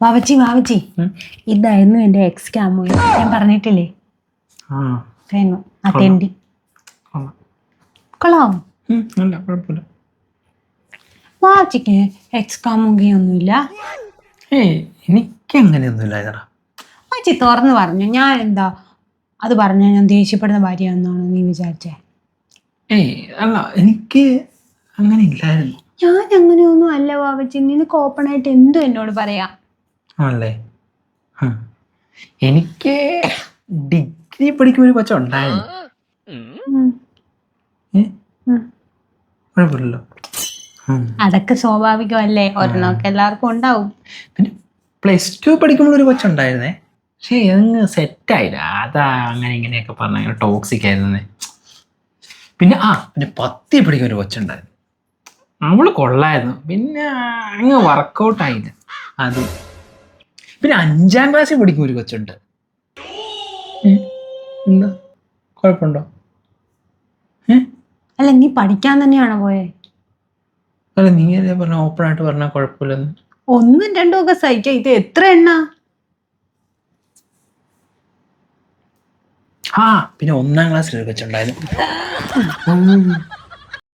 വാവച്ചി ഉം. ഇതായിരുന്നു എന്റെ എക്സ് ക്യാമോ ഞാൻ പറഞ്ഞിട്ടില്ലേ? ആ. തേങ്ങ ആ തെണ്ടി കൊള്ളാം. കൊള്ളാം. ഉം, അല്ല കുഴപ്പമില്ല. വാവച്ചിക്ക് എക്സ് കാമുകയൊന്നുമില്ല ഏയ് എനിക്ക് അങ്ങനെയൊന്നുമില്ല ഇതടാ വാച്ചി പറഞ്ഞു. ഞാൻ എന്താ അത് പറഞ്ഞ ഞാൻ ദേഷ്യപ്പെടുന്ന ഭാര്യ എന്നാണ് നീ വിചാരിച്ചേ. ഏയ് അല്ല എനിക്ക് അങ്ങനെ ഇല്ലായിരുന്നു. ഞാൻ അങ്ങനെയൊന്നും അല്ല വാവച്ചി. നിനക്ക് ഓപ്പൺ ആയിട്ട് എന്തും എന്നോട് പറയാം. ആണല്ലേ. എനിക്ക് ഡിഗ്രി പഠിക്കുമ്പോൾ ഒരു കൊച്ച ഉണ്ടായിരുന്നു. ഏ? കുഴപ്പമില്ലല്ലോ. അതൊക്കെ സ്വാഭാവികമല്ലേ? ഒരെണ്ണമൊക്കെ എല്ലാവർക്കും ഉണ്ടാവും. പിന്നെ പ്ലസ് ടു പഠിക്കുമ്പോൾ ഒരു കൊച്ചുണ്ടായിരുന്നേ. പക്ഷേ അങ്ങ് സെറ്റായില്ല. അതാ അങ്ങനെ ഇങ്ങനെയൊക്കെ പറഞ്ഞ അങ്ങനെ ടോക്സിക് ആയിരുന്നേ. പിന്നെ ആ പിന്നെ പത്തി പഠിക്കുന്ന ഒരു കൊച്ചുണ്ടായിരുന്നു. അവൾ കൊള്ളായിരുന്നു. പിന്നെ അങ്ങ് വർക്കൗട്ടായില്ല അത്. പിന്നെ അഞ്ചാം ക്ലാസ്സിൽ പഠിക്കുന്ന ഒരു കൊച്ചുണ്ട്. എന്താ? കുഴപ്പമുണ്ടോ? അല്ല നീ പഠിക്കാൻ തന്നെയാണോ പോയെ? അല്ല നീ അതേ പറഞ്ഞ ഓപ്പൺ ആയിട്ട് പറഞ്ഞാൽ കുഴപ്പമില്ലെന്ന്? ഒന്നും രണ്ടും ഒക്കെ സഹിക്കാം. ഇത് എത്ര എണ്ണ? ആ പിന്നെ ഒന്നാം ക്ലാസ്സിൽ ഒരു കൊച്ചുണ്ടായിരുന്നു